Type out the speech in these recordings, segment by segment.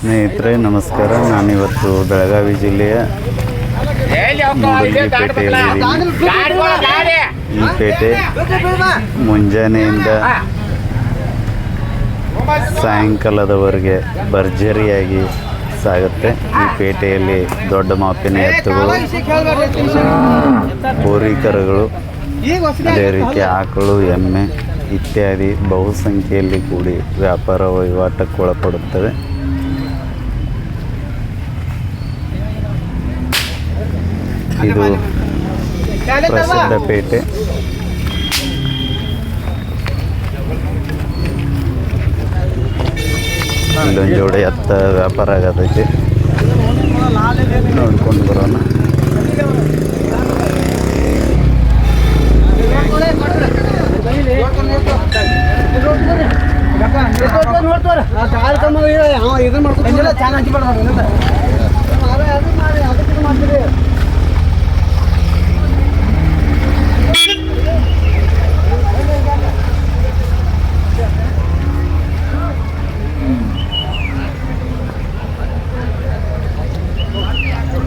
ಸ್ನೇಹಿತರೆ ನಮಸ್ಕಾರ. ನಾನಿವತ್ತು ಬೆಳಗಾವಿ ಜಿಲ್ಲೆಯ ಮೂಡಲಗಿ ಪೇಟೆಯಲ್ಲಿ ಈ ಪೇಟೆ ಮುಂಜಾನೆಯಿಂದ ಸಾಯಂಕಾಲದವರೆಗೆ ಭರ್ಜರಿಯಾಗಿ ಸಾಗುತ್ತೆ. ಈ ಪೇಟೆಯಲ್ಲಿ ದೊಡ್ಡ ಮಾಪಿನ ಎತ್ತುಗಳು ಹೋರಿಕರುಗಳು ಅದೇ ರೀತಿ ಆಕಳು ಎಮ್ಮೆ ಇತ್ಯಾದಿ ಬಹುಸಂಖ್ಯೆಯಲ್ಲಿ ಕೂಡಿ ವ್ಯಾಪಾರ ವಹಿವಾಟಕ್ಕೆ ಇದು ಪ್ರಸಿದ್ಧ ಪೇಟೆ ಇಲ್ಲೊಂದು ಜೋಡಿ ಹತ್ತ ವ್ಯಾಪಾರ ಆಗತೈತಿ. ನೋಡ್ಕೊಂಡು ಬರೋಣ. जग ಮುಂದೆ ಏನೇ ಆಗತ್ತೆ ಅಂತ ಜಗ ಸಾಲ ಸಕಾಟ ಅಂತ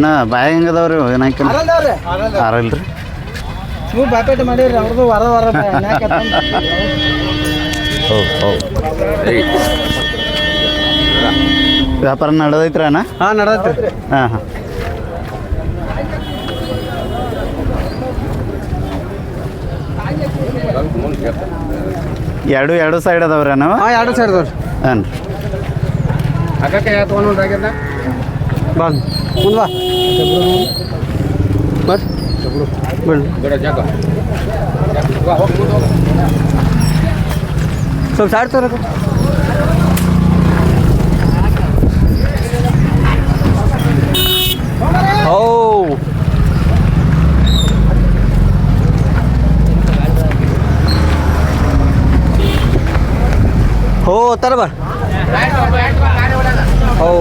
ಅಣ್ಣ ಬಾಯಿ ಹೆಂಗದವ್ರಿ? ಆರಲ್ದವ್ರಿ ಆರಲ್ರಿ ನೀವು ಬಾಪೇಟ ಮಾಡಿರಿ ಅವ್ರದ್ದು ವಾರ ವಾರ ಹೌದು ಹೌದು. ವ್ಯಾಪಾರ ನಡೆದೈತ್ರ ಅಣ್ಣ? ಹಾಂ ನಡೆದೈತ್ರಿ. ಹಾಂ ಹಾಂ. ಎರಡು ಎರಡು ಸೈಡ್ ಅದಾವ್ರಿ ನಾವು ಹಾಂ ಎರಡು ಸೈಡ್ ಅದಾವ್ರಿ. ಹಾಂ ಅಕ್ಕ ತೊಗೊಂಡು ಬಂದು. ಮುಂದೆ ಬಾ ಬರ್ರಿ ಸ್ವಲ್ಪ ಸೈಡ್ ತೋರಕ ಓ हो तर बर हो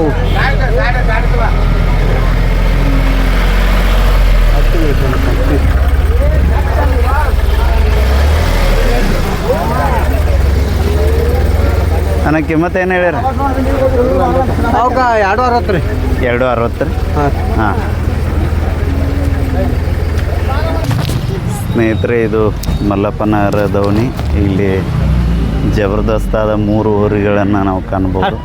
ಅಣ್ಣ ಕಿಮ್ಮತ್ತು ಏನು ಹೇಳ್ಯಾರ? ಅವಕ ಎರಡು ಅರವತ್ತು ರೀ. ಎರಡು ಅರವತ್ತು ರೀ? ಹಾಂ. ಸ್ನೇಹಿತರೆ ಇದು ಮಲ್ಲಪ್ಪನಗರ ದವಣಿ ಇಲ್ಲಿ ಜಬರ್ದಸ್ತಾದ ಮೂರು ಊರುಗಳನ್ನು ನಾವು ಕಾಣ್ಬೋದು.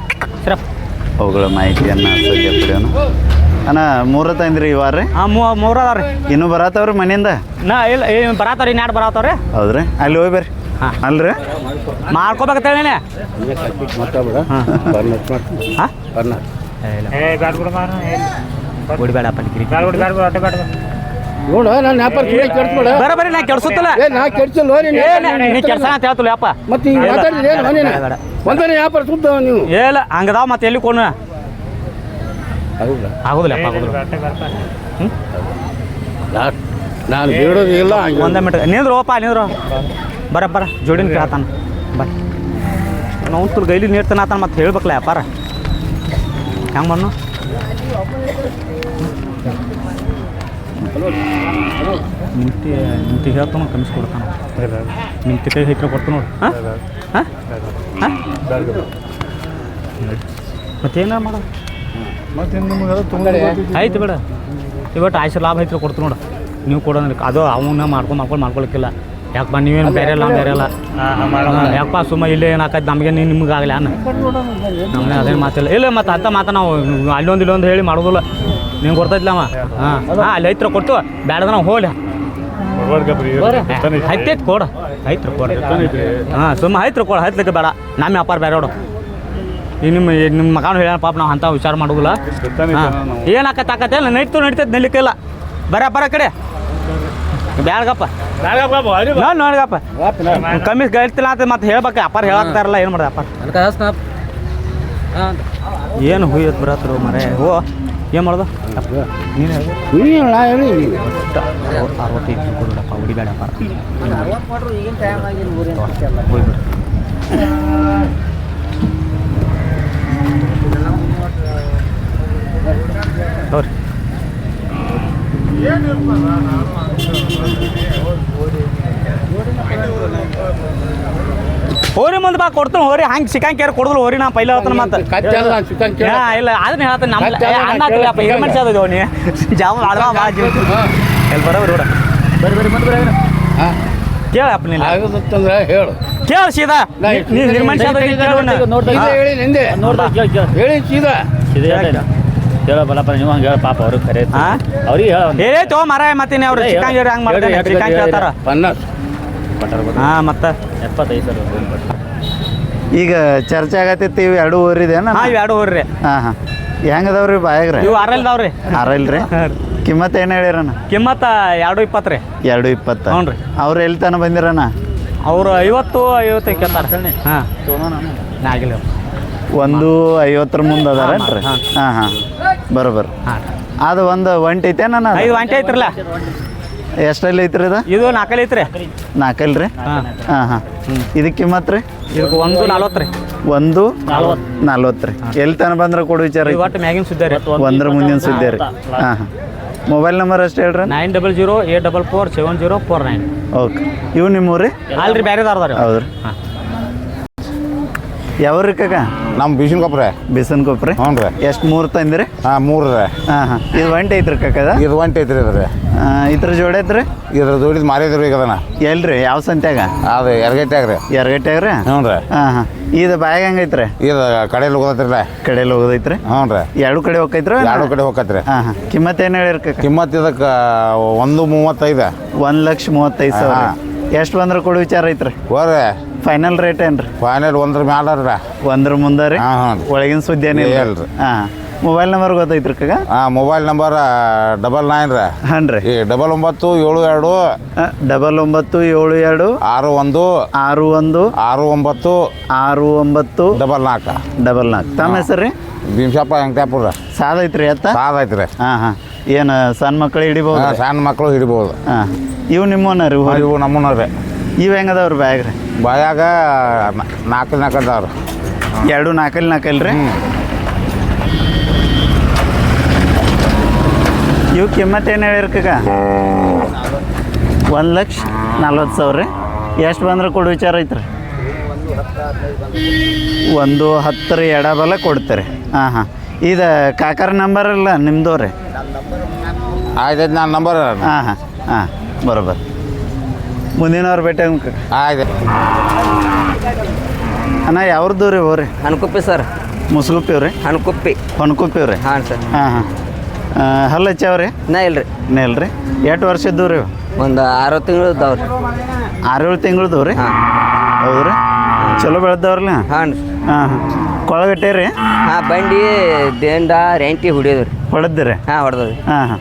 ಅವುಗಳ ಮಾಹಿತಿಯನ್ನು ಸದ್ಯ ಅಣ್ಣ ಮೂರ ತಂದ್ರಿ ಈ ವಾರ? ರೀ ಹಾಂ ಮೂರು ಅದಾವ ರೀ ಇನ್ನೂ ಬರತ್ತವ್ರಿ ಮನೆಯಿಂದ? ನಾ ಇಲ್ಲ ಏನು ಬರತ್ತವ್ರಿ ಬರತ್ತಾವ ರೀ ಹೌದ್ರಿ. ಅಲ್ಲಿ ಹೋಗಿ ಬರ್ರಿ. ಹಾಂ. ಅಲ್ರಿ? ಮಾಡ್ಕೋಬೇಕತ್ತೇಳಿ ಹಾಂ? ಬಿಡ್ಬೇಡ ನೋಡು ನಾನು ವ್ಯಾಪಾರ ಕೆಡ್ಸ್ಬೇಡ. ಬರ ಬರೀ ನಾ ಕೆಡ್ಸುತ್ತಲ್ಲ. ಏ ನಾ ಕೆಡ್ಸಲ್ಲ ನೀನು ಏ ನೀ ಕೆಡ್ಸ ಅಂತ ಹೇಳ್ತಲ್ಲ ಯಪ್ಪ. ಮತ್ತೆ ಹಿಂಗೆ ಮಾತಾಡಿದ್ರೆ ಏನು ನೀನು ಬೇಡ, ಬೇಡ. ಒಂದನೇ ವ್ಯಾಪಾರ ಸುದ್ದ ನೀವು? ಏಲ್ಲ ಹಂಗದಾವ ಮತ್ತೆ ಎಲ್ಲಿ ಕೊನ ಆಗುದಿಲ್ಲಪ್ಪ ಆಗುದಿಲ್ಲ ಹ್ಞೂ ನಾನು ಬೇಡೋದಿಲ್ಲ ಒಂದೇ ಮಿನಿಟ್ ನಿಂದ್ರು ಓಪ ನಿಂದ್ರು. ಬರ ಬರ. ಜೋಡಿನ ಕೇಳ್ತಾನೆ ಬರ ನಾವು ತುರ್ ಗೈಲಿ ನೀಡ್ತಾನ ಆತನ ಮತ್ತೆ ಹೇಳ್ಬೇಕಲ್ಲ ವ್ಯಾಪಾರ ಹೆಂಗೆ ಬನ್ನು ನಿಂತಿ ನಿಂತಿ ಹೇಳ್ತಾನ ಕಮಿಸ್ ಕೊಡ್ತಾನ. ನಿಂತಿ ಕೈ ಹೈಕ್ರೆ ಕೊಡ್ತಾನ ನೋಡು. ಹಾಂ? ಹಾಂ? ಹಾಂ? ಮತ್ತೇನ ಮಾಡ. ಆಯ್ತು ಬೇಡ. ಇವತ್ತು ಆಯ್ಸು ಲಾಭ ಐತ್ರಿ ಕೊಡ್ತು ನೋಡು. ನೀವು ಕೊಡೋದ್ರಿ ಅದು ಅವನ್ನ ಮಾಡ್ಕೊಂಡು ಮಾಡ್ಕೊಂಡು ಮಾಡ್ಕೊಳಕ್ಕಿಲ್ಲ. ಯಾಕಪ್ಪ ನೀವೇನು ಬೇರೆ ಇಲ್ಲ ಬೇರೆ ಇಲ್ಲ. ಯಾಕಪ್ಪ ಸುಮ್ಮ ಇಲ್ಲೇ ಏನಾಕೈತೆ ನಮಗೆ ನೀವು ನಿಮ್ಗೆ ಆಗಲಿ ಅನ್ನ. ನಮಗೆ ಅದೇನು ಮಾತಿಲ್ಲ. ಇಲ್ಲ ಮತ್ತೆ ಅಂತ ಮಾತ ನಾವು ಅಲ್ಲೊಂದು ಇಲ್ಲೊಂದು ಹೇಳಿ ಮಾಡೋದಿಲ್ಲ. ನೀವು ಕೊಡ್ತಾಯಿದ್ಲ ಅವ. ಹಾಂ. ಹಾಂ ಅಲ್ಲಿ ಐತ್ರ ಕೊಟ್ಟು ಬೇಡದ ನಾವು ಹೋಗ್ಲಿ. ಹತ್ತೈತೆ ಕೊಡ ಐತ್ರ. ಕೊಡ. ಹಾಂ ಸುಮ್ಮ ಐತ್ರ ಕೊಡ. ಹತ್ತಲಿಕ್ಕೆ ಬೇಡ. ನಮ್ಮ ವ್ಯಾಪಾರ ಬೇರೆ ನೋಡು. ಈಗ ನಿಮ್ಮ ನಿಮ್ಮ ಮಗನ ಹೇಳಪ್ಪ ಪಾಪ ನಾವು ಅಂತ ವಿಚಾರ ಮಾಡೋದಿಲ್ಲ. ಏನು ಆಕತ್ ಆಕತ್ತೆ ಇಲ್ಲ ನಡೀತು ನಡೀತದೆ ನಡಿಲಿಕ್ಕಿಲ್ಲ ಬರ ಬರ ಕಡೆ. ಬ್ಯಾಡ್ಗಪ್ಪ ನೋಡಿ ನೋಡ್ಗಪ್ಪ ಕಮ್ಮಿ ಗಳಿತಿಲ್ಲ ಅಂತ ಮತ್ತೆ ಹೇಳ್ಬೇಕು ಅಪ್ಪಾರ ಹೇಳಾಕ್ತಾರಲ್ಲ ಏನು ಮಾಡೋದು ಅಪ್ಪಾರ ಏನು ಹುಯ್ಯತ್ ಬರತ್ರು ಮರೆ? ಓ ಏನು ಮಾಡೋದು? ನೀನು ಅರವತ್ತೈದು ಕೊಡಪ್ಪ ಹುಡಿಬೇಡ ಅಪ್ಪಾರ ಹೋಗ್ಬಿಡು. ನೋಡ್ರಿ ಹೋರಿ ಮುಂದೆ ಬಾ ಕೊಡ್ತಾನೆ ಹೋರಿ. ಹಂಗೆ ಸಿಕ್ಕಂಗೆ ಕೊಡದ್ರು ಹೋರಿ ನಾ ಪೈಲ ಹೇಳ್ತಾನೆ ಮತ್ತೆ ಹಾ, ಇಲ್ಲ ಅದನ್ನ ಹೇಳ್ತಾನೆ ನಮ್ಮ ಅಣ್ಣ ಏನು ಮನುಷ್ಯ ಅದ ನೀ ಜಾವ. ಬಾ ಜೀವ ಎಲ್ಲಿ ಬರೋ ಮುಂದೆ ಕೇಳಪ್ಪ ನೀನು. ಆಗುತ್ತಂದ್ರೆ ಹೇಳು. ಕೇಳ ಸೀದಾ. ನೀನು ಅವ್ನ. ಹೇಳಿ ನಿಂದೆ. ನೋಡ್ತಾ ಹೇಳಿ ಸೀದಾ. ಇದೆ ಹೇಳ ಬಲಪ್ಪ ನೀವು ಹಂಗೆ ಹೇಳ ಪಾಪ ಅವ್ರಿಗೆ ಕರೆ ಹಾ? ಅವ್ರಿಗೆ ಹೇಳ ಹೇಳೇ ತೋ ಮಾರಾಯ ಮತ್ತೆ ಅವ್ರು ಏ, ಚಿಕ್ಕಂಗೆ ಹಂಗೆ ಮಾಡ್ತಾರೆ ಹೇಳ್ರಿ. ಹೇಳ್ತಾರ ಪನ್ನಾಸ್ ಹಾಂ ಮತ್ತೆ? ಎಪ್ಪತ್ತೈದು ಸರ್. ಈಗ ಚರ್ಚೆ ಆಗತ್ತೈತಿ ಇವು ಎರಡು ಊರಿದೇನ ಹಾಂ ಇವು ಎರಡು ಊರ್ರಿ ಹಾಂ ಹಾಂ. ಹೆಂಗದವ್ರಿ ಬಾಯಾಗ್ರಿ? ಇವು ಅರಲ್ದವ್ರಿ ಆರಲ್ರಿ ಕಿಮ್ಮತ್ ಏನು ಹೇಳಿರಣ್ಣ? ಕಿಮ್ಮತ್ತ ಎರಡು ಇಪ್ಪತ್ತು ರೀ. ಎರಡು ಇಪ್ಪತ್ತು. ಹ್ಞೂ ರೀ. ಅವ್ರು ಎಲ್ಲಿ ತನ ಬಂದಿರಣ್ಣ? ಅವರು ಐವತ್ತು ಐವತ್ತು ಕೇಳ್ತಾರೆ. ಹಾಂ. ಆಗಿಲ್ಲ ಒಂದು ಐವತ್ತರ ಮುಂದೆ ಅದಾರೇನ್ರಿ? ರೀ ಹಾಂ ಹಾಂ. ಬರೋಬರ್ ಅದು ಒಂದು ಒಂಟಿ ನಾನು ಐದು ಒಂಟಿ ಐತ್ರಲ್ಲ? ಎಷ್ಟಲ್ಲಿ ಐತ್ರಿ ಇದು? ಇದು ನಾಲ್ಕಲ್ಲಿ ಐತ್ರಿ? ನಾಲ್ಕಲ್ಲಿ ರೀ? ಹಾಂ. ಹಾಂ ಇದಕ್ಕೆ ಕಿಮ್ಮತ್ ರೀ? ಇದಕ್ಕೆ ಒಂದು ನಲ್ವತ್ತು ರೀ. ಒಂದು ನಲ್ವತ್ತು. ರೀ. ಎಲ್ಲಿ ತನಕ ಬಂದ್ರೆ ಕೊಡು ವಿಚಾರ ಒಟ್ಟು ಮ್ಯಾಗಿನ ಸುದ್ದಿ ರೀ. ಒಂದ್ರ ಮುಂದಿನ ಸುದ್ದಿ ರೀ. ಹಾಂ ಹಾಂ. ಮೊಬೈಲ್ ನಂಬರ್ ಅಷ್ಟು ಹೇಳ್ರಿ? Nine double zero eight double four seven zero four nine. Okay. ಇವು ನಿಮ್ಮೂರಿ ಅಲ್ರಿ ಬೇರೆದಾರ್ದ ರೀ ಹೌದ್ರಿ. ಹಾಂ. ಯಾವ್ರಿ ಕಾಕ? ನಮ್ಮ ಬೀಸಿನ ಕೊಪ್ಪ ಬಿಸನ್ ಕೊಪ್ಪ್ರಿ ಹ್ಞೂ ರೀ. ಎಷ್ಟು ಮೂರು ತಂದಿರಿ? ಹಾಂ ಮೂರು ರೀ. ಹಾಂ ಹಾಂ. ಇದು ಒಂಟಿ ಐತ್ರಿ ಕಾಕದ ಇದು ಒಂಟಿ ಐತ್ರಿ ಇದ್ರಿ ಇದ್ರ ಜೋಡಿ ಐತ್ರಿ? ಇದ್ರ ಜೋಡಿ ಮಾರಿದ್ರಿ ಈಗ ಅದನ್ನ ಎಲ್ರಿ? ಯಾವ ಸಂತ್ಯಾಗ? ಅದು ಎರಗಟ್ಟ್ಯಾಗ ರೀ ಎರಗಟ್ಟ್ಯಾಗ ರೀ ಹ್ಞೂ ರೀ. ಹಾಂ ಹಾಂ. ಇದು ಬಾಯಾಗ ಹೆಂಗೈತ್ರಿ ಇದು ಕಡೆಯಲ್ಲಿ ಹೋಗತ್ರಿಲ್ಲ ಕಡೆಯಲ್ಲಿ ಹೋಗೋದೈತ್ರಿ? ಹ್ಞೂ ರೀ. ಎರಡು ಕಡೆ ಹೋಗೈತ್ರಿ? ಎರಡು ಕಡೆ ಹೋಗತ್ರಿ ಹಾಂ ಹಾಂ. ಕಿಮ್ಮತ್ ಏನು ಹೇಳಿರಿ ಕಾಕ? ಕಿಮ್ಮತ್ ಇದಕ್ಕೆ ಒಂದು ಮೂವತ್ತೈದು. ಒಂದು ಲಕ್ಷ ಮೂವತ್ತೈದು ಸಾವಿರ. ಎಷ್ಟು ಬಂದ್ರೆ ಕೊಡು ವಿಚಾರ ಐತ್ರಿ. ಹೋರಿ ಫೈನಲ್ ರೇಟ್ ಏನ್ರಿ? ಫೈನಲ್ ಒಂದ್ರ ಮ್ಯಾಲ ಒಂದ್ರ ಮುಂದೆ ರೀ? ಹಾಂ ಹಾಂ ಒಳಗಿನ ಸುದ್ದಿ ಏನಿಲ್ಲ ಹೇಳ್ರಿ. ಹಾಂ. ಮೊಬೈಲ್ ನಂಬರ್ ಗೊತ್ತೈತ್ರಿ ಕಗ ಹಾಂ ಮೊಬೈಲ್ ನಂಬರ್ ಡಬಲ್ ನೈನ್ ರೀ. ಹಾಂ ರೀ. ಈ ಡಬಲ್ ಒಂಬತ್ತು ಏಳು ಎರಡು ಡಬಲ್ ಒಂಬತ್ತು ಏಳು ಎರಡು ಆರು ಒಂದು ಆರು ಒಂದು ಆರು ಒಂಬತ್ತು ಆರು ಒಂಬತ್ತು ಡಬಲ್ ನಾಲ್ಕು. ಡಬಲ್ ನಾಲ್ಕು. ತಮ್ಮ ಹೆಸರು ರೀ? ಭೀಮಶಾಪ ಐತ್ರಿ ಸಾದೈತ್ರಿ ಸಾದ್ ಐತ್ರಿ ಹಾಂ ಹಾಂ. ಏನು ಸಣ್ಣ ಮಕ್ಕಳು ಹಿಡಿಬೋದು ಸಣ್ಣ ಮಕ್ಕಳು ಹಿಡಿಬೋದು. ಹಾಂ. ಇವು ನಿಮ್ಮನ ರೀ ಇವು ನಮ್ಮನ್ನ ರೀ ಇವು ಹೆಂಗದವ್ರಿ ಬ್ಯಾಗ್ ರೀ? ಬಾಯಾಗ ನಾಲ್ಕು ನಾಲ್ಕು ಅದಾವ್ರಿ ಎರಡು ನಾಲ್ಕಲ್ಲಿ ನಾಲ್ಕಲ್ಲಿ ರೀ? ಇವು ಕಿಮ್ಮತ್ ಏನು ಹೇಳಿರ್ಕಾಗ ಒಂದು ಲಕ್ಷ ನಲ್ವತ್ತು ಸಾವಿರ ರೀ. ಎಷ್ಟು ಬಂದ್ರೆ ಕೊಡು ವಿಚಾರ ಐತ್ರಿ. ಒಂದು ಹತ್ತರ ಎಡಬಲ ಕೊಡ್ತೀರಿ. ಹಾಂ ಹಾಂ. ಇದು ಕಾಕರ ನಂಬರ್ ಅಲ್ಲ ನಿಮ್ಮದು ರೀ ಆಯ್ತು ನಾನು ನಂಬರ್ ಹಾಂ ಹಾಂ ಹಾಂ ಬರೋಬರ್. ಮುಂದಿನವ್ರು ಭೇಟಿ ಆಗ ಆಯ್ತು. ಅಣ್ಣ ಯಾವ್ದು ರೀ ಹೋರಿ? ಅನ್ಕುಪ್ಪಿ ಸರ್. ಮುಸ್ಗುಪ್ಪಿ ಅವ್ರಿ? ಅನ್ಕುಪ್ಪಿ ಹೊನ್ಕುಪ್ಪಿ ಅವ್ರಿ? ಹಾಂ ಸರ್. ಹಾಂ ಹಾಂ. ಹಲ್ಲು ಹಚ್ಚಾವ್ರಿ ನಾ ಇಲ್ರಿ. ನಾ ರೀ ಎಷ್ಟು ವರ್ಷ ಇದ್ದವು ರೀ ಒಂದು ಆರು ತಿಂಗಳು ಇದ್ದಾವ್ರಿ. ಆರು ಏಳು ತಿಂಗಳದ್ದು ರೀ? ಹಾಂ. ಹೌದು ರೀ ಚಲೋ ಬೆಳೆದವ್ರಲ್ಲ ಹಾಂ ಹಾಂ ಹಾಂ. ಕೊಳಗಟ್ಟೆ ರೀ? ಹಾಂ ಬಂಡಿ ದೇಂಡ ರೆಂಟಿ ಹೊಡಿಯೋದು ರೀ. ಹೊಡೆದ್ರಿ? ಹಾಂ ಹೊಡೆದ್ರಿ ಹಾಂ ಹಾಂ.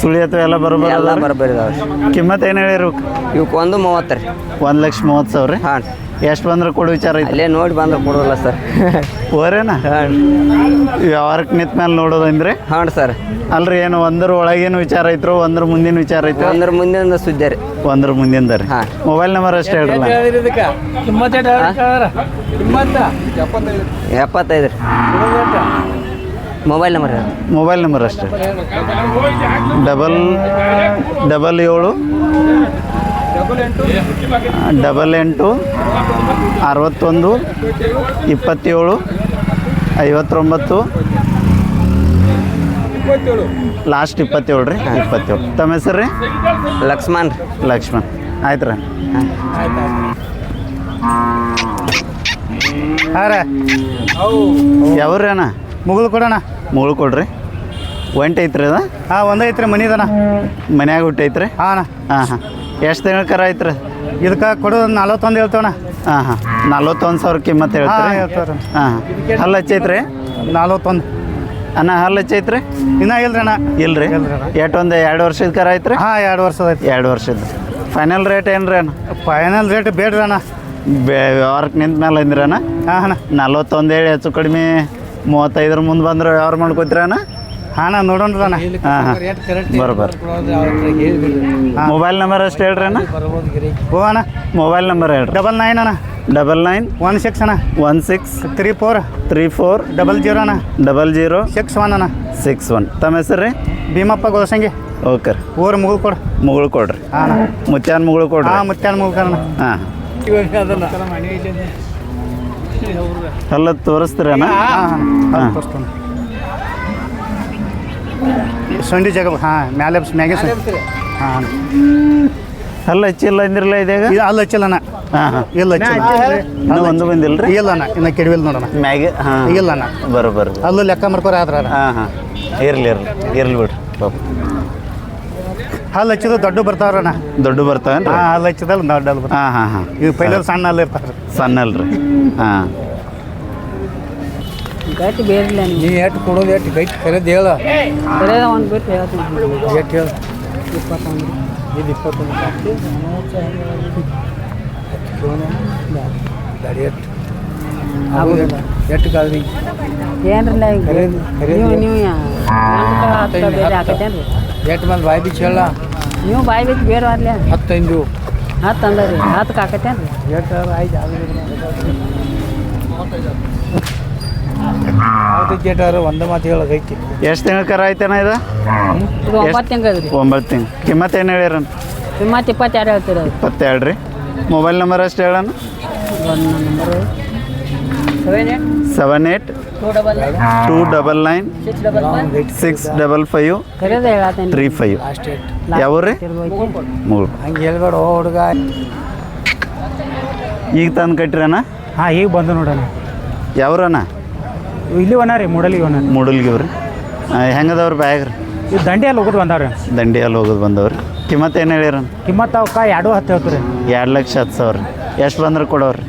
ಸುಳಿ ಅಥವಾ ಎಲ್ಲ ಬರೋಬರ ಎಲ್ಲ ಇದಾವ್ರಿ ಕಿಮ್ಮತ್ ಏನು ಹೇಳಿರು ಇವಕ್ಕೆ ಒಂದು ಮೂವತ್ತು ರೀ. ಒಂದು ಲಕ್ಷ ಮೂವತ್ತು ಸಾವಿರ ರೀ? ಹಾಂ. ಎಷ್ಟು ಬಂದ್ರೆ ಕೊಡು ವಿಚಾರ ಐತಿ. ಅಲ್ಲೇ ನೋಡಿ ಬಂದ್ರೆ ಕೊಡೋಲ್ಲ ಸರ್. ಓರೇನ? ಹಾಂ ವ್ಯವಹಾರಕ್ಕೆ ನಿಂತ ಮೇಲೆ ನೋಡೋದಂದ್ರೆ ಹಾಂ ಸರ್. ಅಲ್ರಿ ಏನು ಒಂದ್ರ ಒಳಗೇನು ವಿಚಾರ ಐತ್ರು ಒಂದ್ರ ಮುಂದಿನ ವಿಚಾರ ಐತ್ರಿ? ಒಂದ್ರ ಮುಂದಿನ ಸುದ್ದಿ ರೀ. ಒಂದ್ರ ಮುಂದಿನ ರೀ. ಹಾಂ. ಮೊಬೈಲ್ ನಂಬರ್ ಅಷ್ಟೇ ಹೇಳ್ರಲ್ಲ? ಎಪ್ಪತ್ತೈದು. ರೀ. ಮೊಬೈಲ್ ನಂಬರ್ ಹೇಳಿ ಮೊಬೈಲ್ ನಂಬರ್ ಅಷ್ಟೇ. ಡಬಲ್ ಡಬಲ್ ಏಳು ಡಬಲ್ ಎಂಟು ಅರವತ್ತೊಂದು ಇಪ್ಪತ್ತೇಳು ಐವತ್ತೊಂಬತ್ತು ಲಾಸ್ಟ್ ಇಪ್ಪತ್ತೇಳು ರೀ. ಇಪ್ಪತ್ತೇಳು. ತಮ್ಮ ಹೆಸರು ರೀ? ಲಕ್ಷ್ಮಣ್ ರೀ. ಲಕ್ಷ್ಮಣ್. ಆಯ್ತು ರೀ. ಹಾಂ ರೀ. ಯಾವ್ರಿ ಅಣ್ಣ? ಮುಗಿದು ಕೊಡೋಣ ಮುಗಳು ಕೊಡ್ರಿ. ಒಂಟಿ ಐತ್ರಿ ಅದ? ಹಾಂ ಒಂದೇ ಐತ್ರಿ ಮನಿದನ ಮನ್ಯಾಗ ಹುಟ್ಟೈತ್ರಿ ಹಾಂ ಹಾ ಹಾಂ ಹಾಂ. ಎಷ್ಟು ತಿಂಗಳ ಕರ ಐತ್ರಿ? ಇದಕ್ಕೆ ಕೊಡೋದು ನಲ್ವತ್ತೊಂದು ಹೇಳ್ತೇವಣ ಹಾಂ ಹಾಂ. ನಲ್ವತ್ತೊಂದು ಸಾವಿರ ಕಿಮ್ಮತ್ತು ಹೇಳ್ತೀರಿ? ಹೇಳ್ತಾರೆ. ಹಾಂ ಹಲ್ಲು ಹಚ್ಚೈತ್ರಿ? ನಲ್ವತ್ತೊಂದು. ಅಣ್ಣ ಹಲ್ಲು ಹಚ್ಚೈತ್ರಿ? ಇನ್ನೂ ಇಲ್ರಿ ಅಣ್ಣ. ಇಲ್ರಿ. ಎಷ್ಟೊಂದು ಎರಡು ವರ್ಷದ ಕರ ಐತ್ರಿ? ಹಾಂ ಎರಡು ವರ್ಷದ ಐತಿ ಎರಡು ವರ್ಷದ. ಫೈನಲ್ ರೇಟ್ ಏನು ರೀ ಅಣ್ಣ? ಫೈನಲ್ ರೇಟ್ ಬೇಡ್ರಿ ಅಣ್ಣ. ಬೇ ವ್ಯವಹಾರಕ್ಕೆ ನಿಂತ ಮೇಲೆ ಅಂದ್ರಿ ಅಣ್ಣ? ಹಾಂ ಅಣ್ಣ. ನಲ್ವತ್ತೊಂದು ಹೇಳಿ ಹೆಚ್ಚು ಕಡಿಮೆ ಮೂವತ್ತೈದರ ಮುಂದೆ ಬಂದ್ರೆ ವ್ಯವಹಾರ ಮಾಡ್ಕೋತೀರ ಅಣ್ಣ? ಹಾಂ ನಾ ನೋಡೋಣ ಅಣ್ಣ. ಹಾಂ ಹಾಂ. ಬರೋಬ್ಬರ. ಮೊಬೈಲ್ ನಂಬರ್ ಅಷ್ಟು ಹೇಳ್ರಿ ಅಣ್ಣ? ಓ ಅಣ್ಣ ಮೊಬೈಲ್ ನಂಬರ್ ಹೇಳ್ರಿ. ಡಬಲ್ ನೈನ್ ಅಣ್ಣ. ಡಬಲ್ ನೈನ್ ಒನ್ ಸಿಕ್ಸ್ ಅಣ್ಣ. One six three four. Three four double zero ಅಣ್ಣ. ಡಬಲ್ ಜೀರೋ ಸಿಕ್ಸ್ ಒನ್ ಅಣ್ಣ. Six one. ತಮ್ಮ ಹೆಸರು ರೀ? ಭೀಮಪ್ಪ ಗೋಸಂಗಿ. ಓಕೆ ರೀ. ಊರು ಮುಗುಳು ಕೊಡು ಮುಗುಳು ಕೊಡ್ರಿ. ಹಾಂ ಅಣ್ಣ. ಮುತ್ಯಾನ್ ಮುಗುಳು ಕೊಡ್ರಿ. ಹಾಂ ಮುತ್ಯಾನ ಮುಗ್ಕಣ್ಣ ಹಾಂ. ಅಲ್ಲ ತೋರಿಸ್ತೀರಣ್ಣ ಹಾಂ ಹಾಂ. ಹಾಂ. ಸೊಂಡಿ ಜಾಗ ಹಾಂ ಮ್ಯಾಲೆ ಮ್ಯಾಗೆ ಹಾಂ ಅಲ್ಲ ಹಚ್ಚಿಲ್ಲ ಅಂದಿರಲ್ಲ ಇದಾಗ ಇದು ಅಲ್ಲಿ ಹಚ್ಚಿಲ್ಲ ಅಣ್ಣ. ಹಾಂ ಹಾಂ. ಇಲ್ಲ ಹಚ್ಚಿಲ್ಲ. ಇನ್ನೂ ಒಂದು ಬಂದಿಲ್ಲ ರೀ ಇಲ್ಲ ಅಣ್ಣ ಇನ್ನು ಕೆಡವಿಲ್ಲ ನೋಡೋಣ ಮ್ಯಾಗೆ ಹಾಂ. ಇಲ್ಲ ಅಣ್ಣ. ಬರೋ ಬರೋ. ಅಲ್ಲೂ ಲೆಕ್ಕ ಮಾಡ್ಕೊರ ಆದ್ರ ಹಾಂ ಹಾಂ. ಇರಲಿ ಇರ್ಲಿ ಇರ್ಲಿ ಬಿಡ್ರಿ ಪಾಪ. ಹಲ್ಲು ಹಚ್ಚಿದ ದೊಡ್ಡ ಬರ್ತಾವ್ರಣ್ಣ ದೊಡ್ಡ ಬರ್ತಾವೇನು ಹಾಂ ಹಲ್ಲು ಹಚ್ಚಿದಲ್ಲಿ ದೊಡ್ಡ ಹಾಂ ಹಾಂ ಹಾಂ. ಇವು ಪೈಲ ಸಣ್ಣ ಅಲ್ಲ ಇರ್ತಾರೆ ಸಣ್ಣ ಅಲ್ರಿ ಹಾಂ ಗಟ್ಟಿ ಬೇರಿಲ್ಲ ನೀವು ನೀ ಎಷ್ಟು ಕೊಡೋದು ಎಷ್ಟು ಗೈಟ್ ಕರೆದು ಹೇಳ ಬರೇದ ಒಂದು ಬಿಟ್ಟು ಹೇಳ್ತೀನಿ ಎಷ್ಟು ಹೇಳ ಇಪ್ಪತ್ತೊಂದು ಇದು ಇಪ್ಪತ್ತೊಂದು ಗಾಡಿ ಎಷ್ಟು ಆಗುದಿಲ್ಲ ಎಷ್ಟು ಕಾದ್ರಿ ಏನ್ರಲ್ಲ ಈಗ ಕರೇದು- ಕರೇದು ನೀವು ನೀವು ಎಂಟು ಹತ್ತು ಬೇರೆ ಹಾಕತ್ತೇನ್ರಿ ಎಷ್ಟು ಮಂದಿ ಬಾಯಿ ಬಿಚ್ಚಿ ಹೇಳ ನೀವು ಬಾಯಿ ಬಿಟ್ಟು ಬೇರೆ ಅಲ್ಲೇ ಹತ್ತೈದು ಹತ್ತು ಅಂದ್ರಿ ಹತ್ತು ಹಾಕತ್ತೇನ್ರಿ ಎಷ್ಟು ಆಯ್ತು ಯಾವ್ದು ಜೇಟಾರ ಒಂದು ಮಾತು ಹೇಳೋದೈತಿ. ಎಷ್ಟು ತಿಂಗಳ ಕರ ಐತೇನ ಇದು? ಇದು ಒಂಬತ್ತು ತಿಂಗಳು ಒಂಬತ್ತು ಕಿಮ್ಮತ್ತು ಏನು ಹೇಳ್ಯಾರ ಕಿಮ್ಮತ್ ಇಪ್ಪತ್ತೆರಡು ಹೇಳ್ತೀರಿ ಅದು ಇಪ್ಪತ್ತೆರಡು ರೀ. ಮೊಬೈಲ್ ನಂಬರ್ ಅಷ್ಟು number. Seven eight. Two double nine. Six double five. Three five. ಯಾವ್ರಿ ಯಾವ ರೀ ಮೂರು ಹಂಗೆ ಹೇಳ್ಬೇಡ ಹುಡುಗ. ಈಗ ತಂದು ಕಟ್ಟಿರಣ್ಣ ಹಾಂ ಈಗ ಬಂದು ನೋಡೋಣ. ಯಾವ್ರಣ್ಣ? ಇಲ್ಲಿ ಒಣ ರೀ ಮೂಡಲಿಗೆ ಒಣ ಮೂಡಲ್ಗಿವ್ರಿ ಹೆಂಗದವ್ರ ಬ್ಯಾಗ್ ರೀ? ಇದು ದಂಡಿಯಲ್ಲಿ ಹೋಗೋದು ಬಂದವ್ರಿ. ದಂಡಿಯಲ್ಲಿ ಹೋಗೋದು ಬಂದವ್ರಿ ಕಿಮ್ಮತ್ ಏನು ಹೇಳಿರಣ್ಣ ಕಿಮ್ಮತ್ ಅವಕ್ಕ ಎರಡು ಹತ್ತು ಹೇಳ್ತೀರಿ ಎರಡು ಲಕ್ಷ ಹತ್ತು ಸಾವಿರ ಎಷ್ಟು ಬಂದ್ರೆ ಕೊಡೋರಿ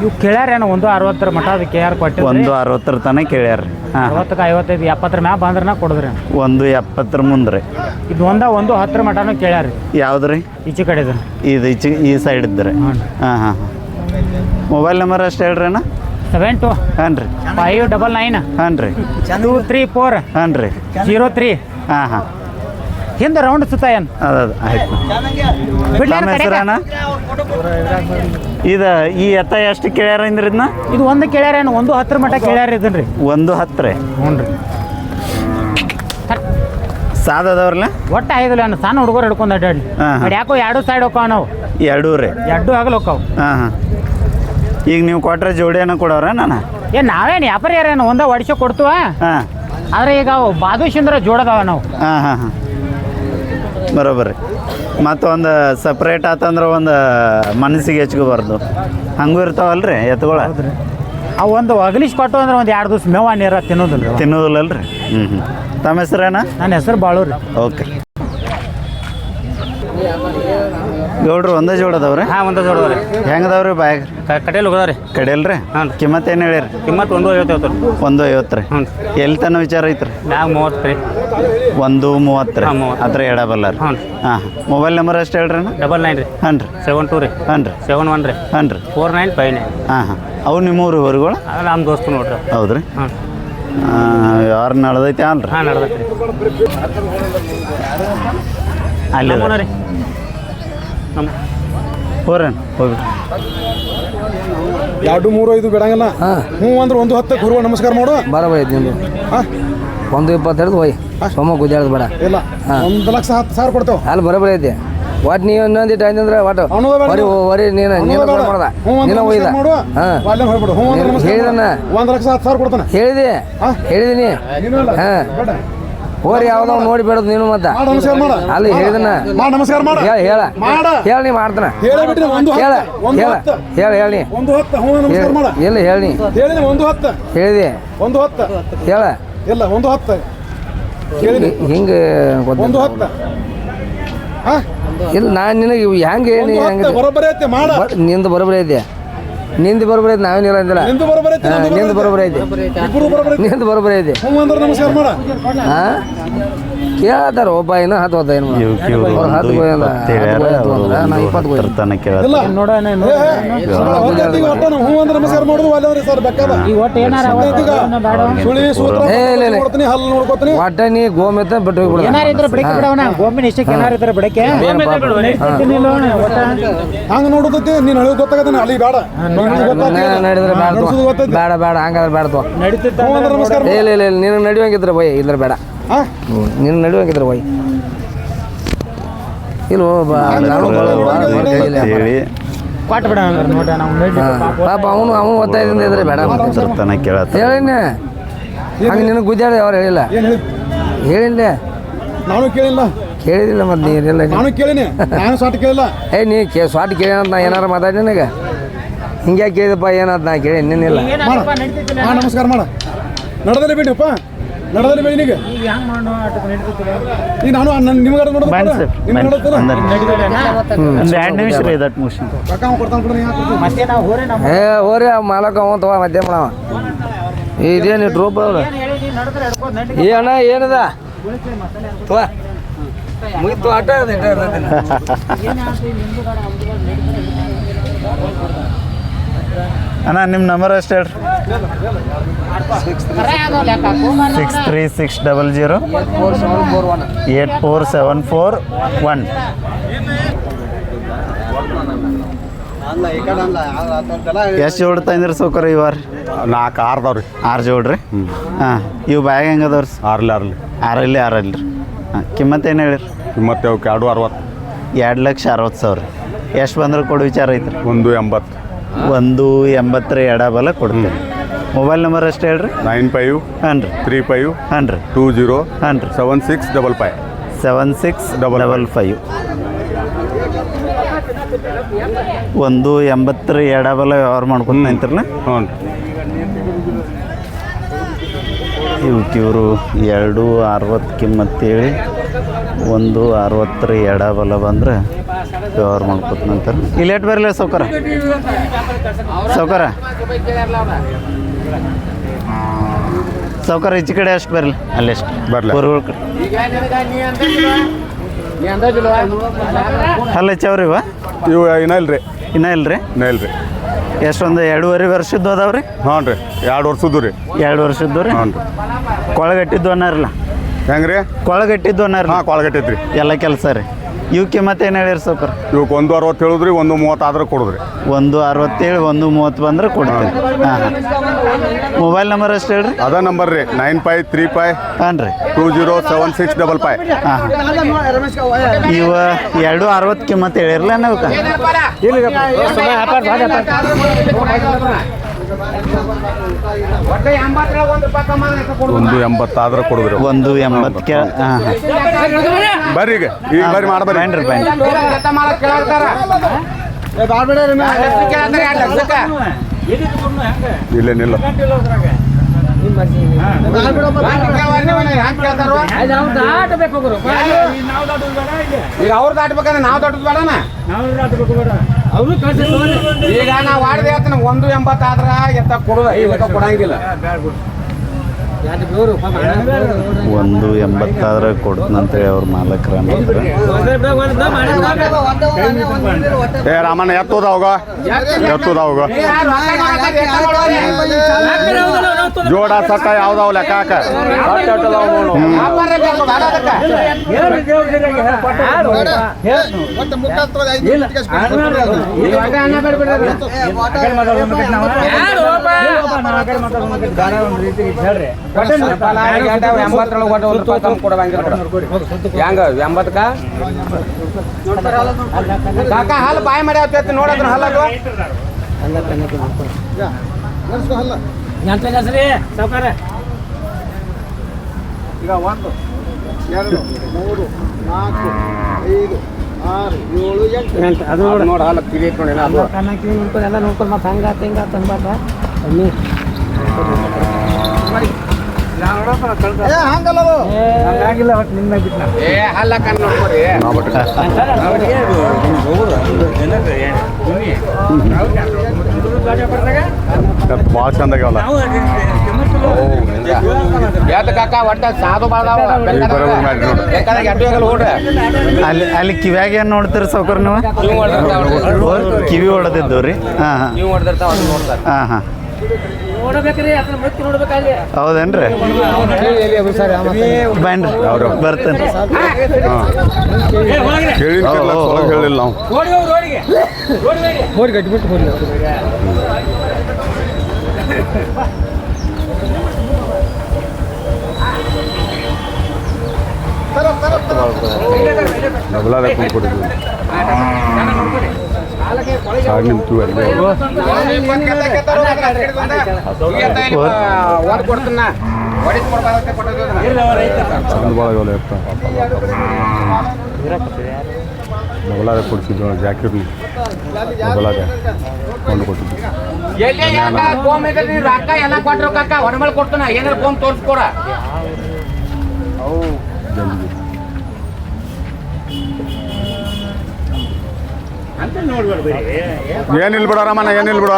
ಇವು ಕೇಳ್ಯಾರೇನು ಒಂದು ಅರವತ್ತರ ಮಟ ಅದಕ್ಕೆ ಯಾರು ಕೊಟ್ಟು ಒಂದು ಅರವತ್ತರ ತನಕ ಕೇಳ್ಯಾರ ಹಾಂ. ಅರವತ್ತಕ್ಕೆ ಐವತ್ತೈದು ಎಪ್ಪತ್ತರ ಮ್ಯಾಗ ಬಂದ್ರೆ ಕೊಡಿದ್ರಿ. ಒಂದು ಎಪ್ಪತ್ತರ ಮುಂದೆ ರೀ. ಇದು ಒಂದ ಒಂದು ಹತ್ತರ ಮಟನೂ ಕೇಳ್ಯಾರಿ. ಯಾವ್ದು ರೀ? ಈಚೆ ಕಡೆ ಇದು ಈಚೆ ಈ ಸೈಡ್ ಇದ್ದರೆ ಹಾಂ ಹಾಂ ಹಾಂ ಹಾಂ. ಮೊಬೈಲ್ ನಂಬರ್ ಅಷ್ಟು ಹೇಳ್ರಿ ಅಣ್ಣ? ಸೆವೆನ್ ಟು ಹಾಂ ರೀ. ಫೈವ್ ಡಬಲ್ ನೈನ್ ಹಾಂ ರೀ. ಟೂ ತ್ರೀ ಫೋರ್ ಹಾಂ ರೀ. ಜೀರೋ ತ್ರೀ ಹಾಂ ಹಾಂ. ಹಿಂದೆ ರೌಂಡ್ ಸುತ್ತ ಏನು? ಅದದು ಆಯ್ತು. ಬಿಡ್ಲಿ ತಮ್ಮ ಇದು ಈ ಎತ್ತ ಎಷ್ಟು ಕೇಳ್ಯಾರ ಅಂದ್ರೆ ಇದನ್ನ? ಇದು ಒಂದು ಕೇಳ್ಯಾರೇನು ಒಂದು ಹತ್ತರ ಮಟ ಕೇಳ್ಯಾರ ಇದನ್ನ ರೀ. ಒಂದು ಹತ್ತು ರೀ ಹ್ಞೂ ರೀ. ಸಾದದವ್ರಲ್ಲ ಒಟ್ಟು ಐದು ಅನ್ನ ಸಣ್ಣ ಹುಡುಗರು ಹಿಡ್ಕೊಂಡು ಅಡ್ಡಾಡ್ಲಿ ಹಾಂ. ಯಾಕೋ ಎರಡು ಸೈಡ್ ಹೋಕಾವ ನಾವು. ಎರಡೂ ರೀ. ಎರಡು ಆಗಲ್ಲ ಹೋಕಾವು. ಹಾಂ ಹಾಂ. ಈಗ ನೀವು ಕೊಟ್ರೆ ಜೋಡಿಯನ್ನು ಕೊಡೋರ ನಾನು? ಏ ನಾವೇನು ವ್ಯಾಪಾರ ಯಾರೇನು ಒಂದ ಒಡಿಸೋ ಕೊಡ್ತೀವ? ಹಾಂ. ಆದ್ರೆ ಈಗ ಅವು ಬಾದುಷಿಂದ್ರ ಜೋಡದಾವ ನಾವು. ಹಾಂ ಹಾಂ ಹಾಂ. ಬರೋಬ್ಬರಿ. ಮತ್ತೊಂದು ಸಪ್ರೇಟ್ ಆತಂದ್ರೆ ಒಂದು ಮನಸ್ಸಿಗೆ ಹೆಚ್ಕೋಬಾರ್ದು. ಹಂಗೂ ಇರ್ತಾವಲ್ರಿ ಎತ್ತುಗಳ ಅವು ಒಂದು ಒಗಲಿಸ್ ಕೊಟ್ಟು ಅಂದ್ರೆ ಒಂದು ಎರಡು ದಿವಸ ಮೇವ ನೀರ ತಿನ್ನೋದಿಲ್ಲ ರೀ ತಿನ್ನೋದಿಲ್ಲಲ್ರಿ? ಹ್ಞೂ ಹ್ಞೂ ತಮ್ಮ ಹೆಸರೇನ? ನನ್ನ ಹೆಸರು ಬಾಳು ರೀ ಓಕೆ. ಗೌಡ್ರು ಒಂದೇ ಜೋಡದವ್ರಿ? ಹಾಂ ಒಂದು ಜೋಡದ್ರಿ ಹೆಂಗದವ್ರಿ ಬ್ಯಾಗ್? ಕಡೆಯಲ್ಲಿ ಹೋಗದ್ರಿ ಕಡೆಯಲ್ರಿ ಹಾಂ. ಕಿಮ್ಮತ್ತು ಏನು ಹೇಳಿರಿ? ಕಿಮ್ಮತ್ ಒಂದು ಐವತ್ತು ಐವತ್ತು ಒಂದು ಐವತ್ತು ರೀ. ಹ್ಞೂ ಎಲ್ಲಿ ತನ ವಿಚಾರ ಐತ್ರಿ? ನಾವು ಮೂವತ್ತು ರೀ. ಒಂದು ಮೂವತ್ತು ರೀ. ಅದ್ರ ಎಡಬಲ್ಲ ರೀ. ಹ್ಞೂ. ಹಾಂ ಮೊಬೈಲ್ ನಂಬರ್ ಅಷ್ಟು ಹೇಳ್ರಿ ಡಬಲ್ ನೈನ್ ರೀ. ಹಾಂ ರೀ. ಸೆವೆನ್ ಟು ರೀ. ಹಾಂ ರೀ. ಸೆವೆನ್ ಒನ್ ರೀ. ಹಾಂ ರೀ. Four nine five nine. ಹಾಂ ಹಾಂ. ಅವು ನಿಮ್ಮೂರು ಹೊರಗಳು? ನಮ್ಮ ದೋಸ್ತು ನೋಡ್ರಿ. ಹೌದ್ರಿ. ಹಾಂ ಯಾರು ನಡೆದೈತೆ ಅಲ್ರಿ? ಹಾಂ ನಡ್ದೈತೆ ಅಲ್ಲಿ ನಮ್ಮ ಹೋರನ್ ಹೋಗಿ ಎರಡು ಮೂರು ಐದು ಬಿಡಂಗಿಲ್ಲ. ಹ್ಞೂ ಅಂದ್ರೆ ಒಂದು ಹತ್ತು ಗುರುವ ನಮಸ್ಕಾರ ಮಾಡು. ಬರಬೈತಿ ನಿಂದು ಹಾಂ. ಒಂದು ಇಪ್ಪತ್ತೆರಡು ಹೋಯ್. ಸೋಮ ಗುದ್ದಾಡೋದು ಬೇಡ. ಇಲ್ಲ. ಒಂದು ಲಕ್ಷ ಹತ್ತು ಸಾವಿರ ಕೊಡ್ತೇವೆ. ಅಲ್ಲಿ ಬರಬರಿ ಐತಿ. ಒಟ್ಟು ನೀವು ಇನ್ನೊಂದಿಟ್ಟು ಅಂದ್ರೆ ಒಟ್ಟು ಬರೀ ಬರೀ ನೀನು ನೀನು ಮಾಡ್ದ ನೀನು ಮಾಡು. ಹಾಂ. ವಾಲ್ಯಂ ಹ್ಞೂ ಅಂದ್ರೆ ನಮಸ್ಕಾರ ಹೇಳಿದನ? ಮಾಡು. ಒಂದು ಲಕ್ಷ ಹತ್ತು ಸಾವಿರ ಕೊಡ್ತಾನೆ. ಹೇಳಿದೆ. ಹೇಳಿದಿನಿ ಹಾಂ. ಹೋರಿ ಯಾವ್ದೋ ನೋಡಿ ಬೇಡದು ನೀನು ಮತ್ತ. ಅಲ್ಲಿ ಹೇಳಿದನ ನಮಸ್ಕಾರ ಮಾಡ. ಹೇಳ ಹೇಳ. ನೀ ಮಾಡ್ತಾನ. ಹೇಳಿ ಹೇಳ ಹೇಳ ಹೇಳ ಎಲ್ಲಿ ಹೇಳಿ ಒಂದು ಹತ್ತು. ಹೇಳಿದೆ. ಒಂದು ಹತ್ತು. ಹೇಳ. ಇಲ್ಲ ಒಂದು ಹತ್ತು. ಹಿಂಗೆ ಒಂದು ಹತ್ತು. ಹಾ? ಇಲ್ಲ ನಾನು ನಿನಗೆ ಇವು ಹೆಂಗೆ ಹೇಳಿ ನಿಂದು ಬರೋಬ್ಬರಿ ಐತೆ. ನಿಂದು ಬರೋಬರೈತಿ ಐತೆ ನಾವೇನು ಇಲ್ಲ ಅಂದಿಲ್ಲ. ನಿಂದು ಬರೋಬ್ಬರಿ ಐತೆ ನಂದು ನಿಂದು ಬರೋಬ್ಬರಿ ಐತೆ. ಇಬ್ಬರು ಬರೋಬ್ಬರಿ ಐತೆ. ನಿಂದು ಬರೋಬ್ಬರಿ ಐತೆ. ಹ್ಞೂ ಅಂದ್ರೆ ನಮಸ್ಕಾರ ಮಾಡ. ಹಾಂ? ಕೇಳ್ತಾರ ಒಬ್ಬ ಏನೋ ಹತ್ತು ಹೋದ ಏನು ಹತ್ತು ಗೋಯ್ ಅಂದ, ಇಪ್ಪತ್ತು ಹತ್ತು ಹೇಳ್ಯಾರ ಗೋಯ್ ಆತು ಅವರು ಅಂದ್ರ ನಾ ಇಪ್ಪತ್ತು ಗೋಯ್ ನೋಡೋಣ ನಮಸ್ಕಾರ ಮಾಡೋದು ಸರ್ ಬೇಕಾದ. ಸುಳಿ ಸೂತ್ರ. ನೋಡ್ತೀನಿ ಹಲ್ಲು ನೋಡ್ಕೊತೀನಿ. ಒಟ್ಟ ಗೋಮೆತ್ತ ಬಿಟ್ಟು ಹೋಗ್ಬಿಡ ಏನಾರ ಇದ್ರೆ ಬಿಡಕ್ಕೆ ಬಿಡವನ ಗೋಮಿನ ಇಷ್ಟಕ್ಕೆ ಏನಾರ ಇದ್ರೆ ಬಿಡಕ್ಕೆ? ಹಂಗ ನೋಡುತ್ತೈತಿ ನೀನ್ ಹಳಿ ಗೊತ್ತಾಗತ್ತೆ ಅಲ್ಲಿ ಬೇಡ. ನಡೆದ್ರೆ ಬೇಡ ಬೇಡ ಬೇಡ ಹಂಗಾದ್ರೆ ಬೇಡ ನಮಸ್ಕಾರ. ಇಲ್ಲ ಇಲ್ಲ ಇಲ್ಲ ನೀನು ನಡಿವಂಗಿದ್ರೆ ಬೈ ಇದ್ರೆ ಬೇಡ. ಹಾ? ನಡುವೆ ಹಾಕಿದ್ರೆ ಬೈ ಇಲ್ವೋ ಹೇಳಿ ಕೊಟ್ಟು ಬಿಡ ನೋಡ ನಾವು ಹಾ. ಪಾಪ ಅವನು ಅವನು ಒತ್ತಾಯದಿಂದ ಇದ್ರೆ ಬೇಡ ತನಕ ಕೇಳತ್ತ. ಹೇಳಿನ ಹಂಗೆ ನಿನಗೆ ಗುದ್ದಾಡಿ ಅವ್ರು ಹೇಳಿಲ್ಲ? ಹೇಳಿಲ್ಲ. ನಾನು ಕೇಳಿಲ್ಲ. ಕೇಳಿದಿಲ್ಲ ಮತ್ತೆ ನೀರಿಲ್ಲ ನಾನು. ಕೇಳಿನಿ. ನಾನು ಸಾಟ್ ಕೇಳಿಲ್ಲ. ಏ ನೀ ಕೇ ಸ್ವಾಟ್ ಕೇಳಿ ಅಂತ ನಾ ಏನಾರ ಮಾತಾಡಿ ನಿನಗೆ? ಹಿಂಗೆ ಕೇಳಿದಪ್ಪ ಏನಂತ ನಾ ಕೇಳಿ ನಿನ್ನಿಲ್ಲ. ನಮಸ್ಕಾರ ಮಾಡ. ನಡದಲ್ಲಿ ಬೇಡಿಪ್ಪ ಬೇಡಿನಿಗೆ ಈಗ ನಾನು ನನ್ನ ಬನ್ನಿ ಸರ್ ನಿಮ್ಗೆ ನೋಡುತ್ತಲ್ಲ ಒಂದು ಎರಡು ನಿಮಿಷ ರೀ ಇದಟ್ಟು ಮುಗಿಸಿ ರೊಕ್ಕ ಅವ್ನು ಕೊಡ್ತಾನೆ ಬಿಡ್ರಿ ಯಾಕೆ ಮತ್ತೆ ನಾವು ಹೋರೆ ನಮ್ಮ ಏ ಹೋರಿ ಆ ಮಾಲಕ ಅವ ತಗೋ ಮಧ್ಯ ಮಾಡವ ಇದೇನು ಡ್ರೋಪ್ ಅವ್ರ? ಏ ಅಣ್ಣ ಏನದ? ಮುಗಿತು ಆಟ ಇರ್ತದೆ ಇಟ್ಟ. ಅಣ್ಣ ನಿಮ್ಮ ನಂಬರ್ ಎಷ್ಟು ಹೇಳ್ರಿ. Six three six double zero eight four seven four one ಎಷ್ಟು ಜೋಡ್ತಾ ತಂದಿರಿ ಸೌಕರ್ಯ ಇವಾರ ವಾರ? ನಾಲ್ಕು ಆರ್ದವ್ರಿ ಆರು ಜೋಡ್ರಿ? ಹಾಂ ಇವು ಬ್ಯಾಗ್ ಹೆಂಗೆ ಅದಾವ್ರಿ ಆರ್ಲಿ ಆರ್ಲಿ ಆರಲ್ಲಿ ಆರಲ್ಲಿ ರೀ. ಹಾಂ ಕಿಮ್ಮತ್ತು ಏನು ಹೇಳಿರಿ? ಕಿಮ್ಮತ್ತು ಅವಕ್ಕೆ ಎರಡು ಅರವತ್ತು. ಎರಡು ಲಕ್ಷ ಅರವತ್ತು ಸಾವಿರ ಎಷ್ಟು ಬಂದ್ರೆ ಕೊಡು ವಿಚಾರ ಐತ್ರಿ? ಒಂದು ಎಂಬತ್ತು. ಒಂದು ಎಂಬತ್ತರ ಎಡಬಲ ಕೊಡ್ತೀನಿ. ಮೊಬೈಲ್ ನಂಬರ್ ಅಷ್ಟೇ ಹೇಳ್ರಿ? ನೈನ್ ಫೈವ್ ಹಾಂ ರೀ ತ್ರೀ ಫೈವ್ ಹಾಂ ರೀ ಟೂ ಜೀರೋ ಹಾಂ ರೀ seven six double five seven six double double five ಒಂದು ಎಂಬತ್ತರ ಎಡಬಲ ವ್ಯವಹಾರ ಮಾಡ್ಕೊಂಡು ನಿಂತಿರಲ್ಲ ಹ್ಞೂ ರೀ ಇವಕ್ಕೆ ಇವರು ಎರಡು ಅರವತ್ತು ಕಿಮ್ಮತ್ತೇಳಿ ಒಂದು ಅರವತ್ತರ ಎಡಬಲ ಬಂದ್ರೆ ವ್ಯವಹಾರ ಮಾಡ್ಕೊತ ನಂತರ ಇಲ್ಲೇಟ್ ಬರಲಿ ಸೌಕರ ಸೌಕರ? ಸೌಕರ ಈಚೆ ಕಡೆ ಅಷ್ಟು ಬರಲಿ ಅಲ್ಲೆಷ್ಟು ಬರಲಿ ಕಡೆ. ಅಲ್ಲ ಹೆಚ್ಚವ್ರಿ ಇವ ಇವು ಇನ್ನ ಇಲ್ರಿ. ಇನ್ನೂ ಇಲ್ರಿ? ಇನ್ನ ಇಲ್ರಿ. ಎಷ್ಟೊಂದು ಎರಡೂವರೆ ವರ್ಷದ್ದು ಅದಾವ್ರಿ? ಹ್ಞೂ ರೀ ಎರಡು ವರ್ಷದ್ದು ರೀ. ಎರಡು ವರ್ಷದ್ದು ರೀ? ಹ್ಞೂ ರೀ ಕೊಳಗಟ್ಟಿದ್ದು ಅನ್ನಾರಲ್ಲ? ಹೆಂಗೆ ರೀ ಕೊಳಗಟ್ಟಿದ್ದು ಅನ್ನಾರ ಹಾಂ ಕೊಳಗಟ್ಟಿದ್ರಿ ಎಲ್ಲ ಕೆಲಸ ರೀ? ಇವಕ್ಕೆ ಏನು ಹೇಳಿರಿ ಸೌಕರ್? ಇವಕ್ಕೆ ಒಂದು ಅರವತ್ತು ಹೇಳಿದ್ರಿ ಒಂದು ಮೂವತ್ತು ಆದ್ರೆ ಕೊಡಿದ್ರಿ. ಒಂದು ಅರವತ್ತೇಳು ಒಂದು ಮೂವತ್ತು ಬಂದ್ರೆ ಕೊಡ್ತೀನಿ. ಹಾಂ. ಹಾಂ ಮೊಬೈಲ್ ನಂಬರ್ ಅಷ್ಟು ಹೇಳ್ರಿ? ಅದ ನಂಬರ್ ರೀ ನೈನ್ ಫೈವ್ ತ್ರೀ ಫೈವ್ ಹಾಂ ರೀ. Two zero seven six double five ಹಾಂ ಹಾಂ. ಇವ ಎರಡು ಅರವತ್ತು ಕಿಮ್ಮತ್ತು ಹೇಳಿರಲ್ಲ ನಾವು? ಒಂದು ಎಂಬತ್ತಾದ್ರೆ ಕೊಡುದ್ರಿ. ಒಂದು ಎಂಬತ್ತು ಬರ್ರಿ ಈಗ ಈಗ ಬರ್ರಿ ಮಾಡ್ಬರ್ರಿ ಬ್ಯಾಂಡ್ರಿ ಬ್ಯಾಂಡ್ ಇಲ್ಲೇನಿಲ್ಲ ಈಗ ಅವ್ರು ದಾಟಬೇಕಂದ್ರೆ ನಾವು ದಾಟುದು ಬೇಡನ? ಈಗ ನಾವು ಆಡಿದೆ ಒಂದು ಎಂಬತ್ತಾದ್ರ ಎತ್ತ ಈಗ ಕೊಡಂಗಿಲ್ಲ. ಒಂದು ಎಂಬತ್ತಾದ್ರೆ ಕೊಡ್ತನಂತೇಳಿ ಅವ್ರ ಮಾಲಕರ ಏ ರಾಮಣ್ಣ ಎತ್ತೋದ ಅವಾಗ ಎತ್ತೋದ ಅವಾಗ ಜೋಡ ಸಟ್ಟ ಯಾವ್ದಾವ ಲೆಕ್ಕ ಹಾಕ. ಹ್ಮ್. ಹೆಂಗ ಎಂಬತ್ತಕ್ಕ? ಕಾಕ ಹಾಲು ಬಾಯಿ ಮಾಡಿ ಆಗ್ತೈತಿ ನೋಡೋದ್ರ ಹಾಲು ಈಗ ಒಂದು ಎರಡು ಮೂರು ನಾಲ್ಕು ಐದು ಆರು ಏಳು ಎಂಟು. ಅದು ನೋಡಿ ಹಾಲು ಕಿವಿ ನೋಡಿ ಅದು. ಎಲ್ಲ ನೋಡ್ಕೊಂಡು ಮತ್ತೆ ಹಂಗಾತ ಹಿಂಗಾತ ಅನ್ಬಾರ್ದ ಭಾಳ ಚಂದ ಆಗ್ಯಾವಲ್ಲ. ಕಾಕ ಒಟ್ಟ ಸಾಧು ಅಲ್ಲಿ ಅಲ್ಲಿ ಕಿವ್ಯಾಗ ಏನು ನೋಡ್ತೀರಿ ಸೌಕರ್ ನೀವು? ಓ, ಕಿವಿ ಹೊಡೆದಿದ್ದು ರೀ ಹಾಂ. ಹಾಂ ಹಾಂ ಹಾಂ. ನೋಡ್ಬೇಕ್ರಿ ಅದನ್ನ ಮುಚ್ಚಿ ನೋಡ್ಬೇಕಾಗಿ ಹೌದೇನ್ರಿ ಬನ್ರಿ ಅವರು ಬರ್ತೇನೆ ಕೇಳಿನ ಓ, ಓ, ಓ. ಹೇಳಿಲ್ಲ ನಾವು ಹೋರಿ ಗಟ್ಟಿಬಿಟ್ಟು ಹೋರಿ ಡಬಲಾದ ಕುಂದ್ಕೊಟ್ಟಿದ್ವಿ ಆಗ ನಿಂತು ಅಲ್ಲಿ ಒಂದು ಕೊಡ್ತೀನಿ ನಾ ಹೊಡಿದ್ ಕೊಡ್ಬಾರ್ದಂತೆ ಕೊಟ್ಟದ್ದು. ಅದನ್ನ. ಚಂದ ಭಾಳ ಆಗ್ಯಾವಲ್ಲ ಯಪ್ಪ ಡಬಲಾದ ಕೊಡ್ಸಿದ್ವಿ ಜಾಕಿರ್ನಿ. ಡಬಲಾದ ಕೊಂಡು ಕೊಟ್ಟಿದ್ದು. ರೊಕ್ಕ ಎಲ್ಲ ಕೊಟ್ಟರು ಕಾಕ ಹೊರಮೇಲೆ ಕೊಡ್ತಾನ ಏನಾರ ಫೋನ್ ತೋರಿಸ್ಕೊಡ. ಜಲ್ದಿ. ಏ ಬಿಡೋ ರಮಣ ಏನಿಲ್ಲ ಹುಡ್ಗರ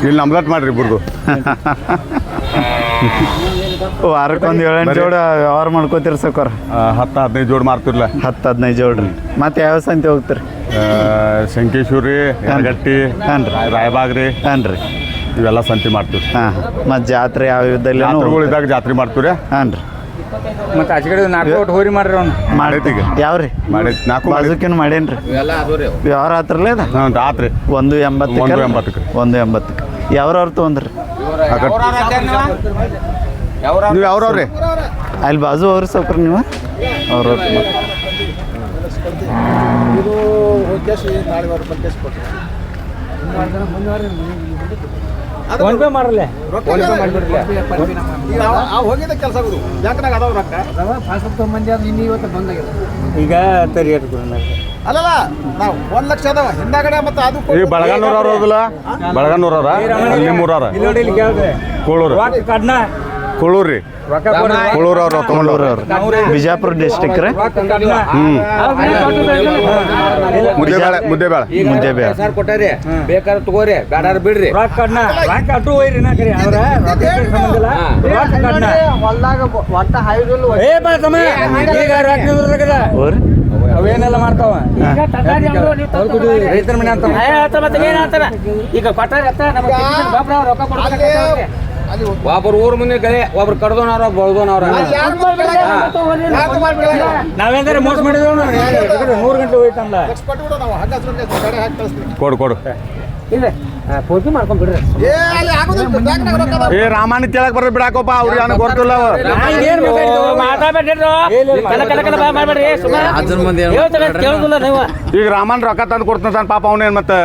ಇಲ್ಲಿ ನಮ್ದಟ್ ಮಾಡ್ರಿ ಇಬ್ಬರದು ವಾರಕ್ಕೊಂದು ಏಳೆಂಟು ಜೋಡ ವ್ಯವಹಾರ ಮಾಡ್ಕೋತಿರ್ ಸೌಕರ್ ಹತ್ತು ಹದಿನೈದು ಜೋಡ್ ಮಾರ್ತಿರ್ಲ ಹತ್ತು ಹದಿನೈದು ಜೋಡ್ರಿ ಮತ್ತೆ ಯಾವ ಸಂತೆ ಹೋಗ್ತಿರಿ? ಶಂಕೇಶ್ವರಿ ಗಟ್ಟಿ ಹಾನ್ ಹನ್ರಿ ರಾಯಬಾಗ್ ರೀ. ಇವೆಲ್ಲ ಸಂತೆ ಮಾಡ್ತೀವಿ ಹಾಂ ಮತ್ತು ಜಾತ್ರೆ ಯಾವ ಇದ್ದಲ್ಲಿ ಇದ್ದಾಗ ಜಾತ್ರೆ ಮಾಡ್ತೀವಿ ಹನ್ರಿ ರೀ ಮತ್ತೆ ಆಚೆ ಕಡೆ ನಾಲ್ಕು ಒಟ್ಟು ಹೋರಿ ಮಾಡ್ರಿ ಅವ್ನು. ಮಾಡೈತಿ ಈಗ. ಯಾವ ರೀ? ಮಾಡೈತಿ. ನಾಲ್ಕು ಮಾಡಿ ಮಾಡೇನ್ರಿ ಅದು ವ್ಯವಹಾರ ಆತ್ರಲ್ಲ ಇದು? ಹಾಂ ರಾತ್ರಿ ಒಂದು ಎಂಬತ್ತು ಒಂದು ಎಂಬತ್ತಕ್ಕೆ. ಒಂದು ಎಂಬತ್ತಕ್ಕೆ. ಯಾವ್ರವ್ರು ತೊಗೊಂಡ್ರಿ? ನೀವು ಯಾವ್ರವ್ರಿ? ಅಲ್ಲಿ ಬಾಜು ಅವ್ರ ಸೌಕರ್ ನೀವು? ಅವ್ರ ಫೋನ್ ಪೇ ಮಾಡಲ್ಲ ಅವ ಹೋಗಿದ್ದ ಕೆಲಸ ಆಗೋದು ಅದಾವ ರೊಕ್ಕ? ಮಂದಿ ಅದು ಇವತ್ತು ಬಂದಾಗಿದೆ ಈಗ ತರಿ ಅಲ್ಲಲ್ಲ ನಾವು ಒಂದ್ ಲಕ್ಷ ಅದಾವ. ಹಿಂದಾಗಡೆ ಮತ್ತೆ ಅದು ಈ ಬಳಗನೂರ ಕೇಳ್ದೆ. ಕೋಳೂರು. ಕಡ್ನ? ಕೋಳೂರು? ರೀ. ಕೋಳೂರು ಅವ್ರು ತಗೊಂಡವ್ರು ಅವ್ರು ಬಿಜಾಪುರ ಡಿಸ್ಟಿಕ್ ರೀ ಹ್ಞೂ ಸರ್ ಕೊಟ್ಟಾರಿ. ಬೇಕಾದ್ರೆ ತಗೋರಿ ಬೇಡಾರ ಬಿಡ್ರಿ. ರೊಕ್ಕ ಕಡ್ನ ರೊಕ್ಕ ಅಟ್ಟು ಹೋಯ್ರಿ ನಾ ಕರಿ ಅವ್ರ. ರೊಕ್ಕ ಸಂಬಂಧ ಇಲ್ಲ. ರೊಕ್ಕ ಕಡ್ನ ಹೊಲ್ದಾಗ ಒಟ್ಟ ಹೈಡ್ರಲ್ ಏ ಬಾ ತಮ್ಮ. ಈಗ ರೊಕ್ಕ ಅವೇನೆಲ್ಲ ಮಾಡ್ತಾವ? ರೈತರ ಮನೆ ಅಂತ ಈಗ ಕೊಟ್ಟಾರ ರೊಕ್ಕ ಕೊಡ್ತಾರೆ ಒಬ್ರು ಊರ್ ಮುಂದೆ ಗಳೆ ಒಬ್ರು ಕಡ್ದೋನವ್ರ ಬಳ್ದೋನವ್ರ. ಯಾರು ನಾವೇಂದ್ರೆ ಮೋಸ ಮಾಡಿದ್ವಿ ನೂರು ಗಂಟೆ ಹೋಯ್ತಲ್ಲ. ಕೊಡು ಕೊಡು ಪೂರ್ತಿ ಏ ರಾಮಾಯಣ ಕೇಳಕ್ ಅವ್ರಿಗೆ ಏನೋ ಗೊತ್ತಿಲ್ಲ. ಈಗ ರಾಮನ್ ರೊಕ್ಕ ತಂದು ಕೊಡ್ತಾನ ಪಾಪ ಅವನೇನ್ ಮತ್ತೆ?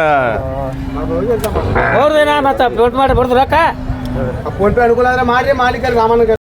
ಮತ್ತೆ ಮಾಡಿ ಬರ್ದು ರೊಕ್ಕ? ಫೋನ್ ಪೇ ಅನುಕೂಲ ಆದ್ರೆ ಮಾಡಿ ಮಾಲೀಕರಿಗೆ ರಾಮನಿಗೆ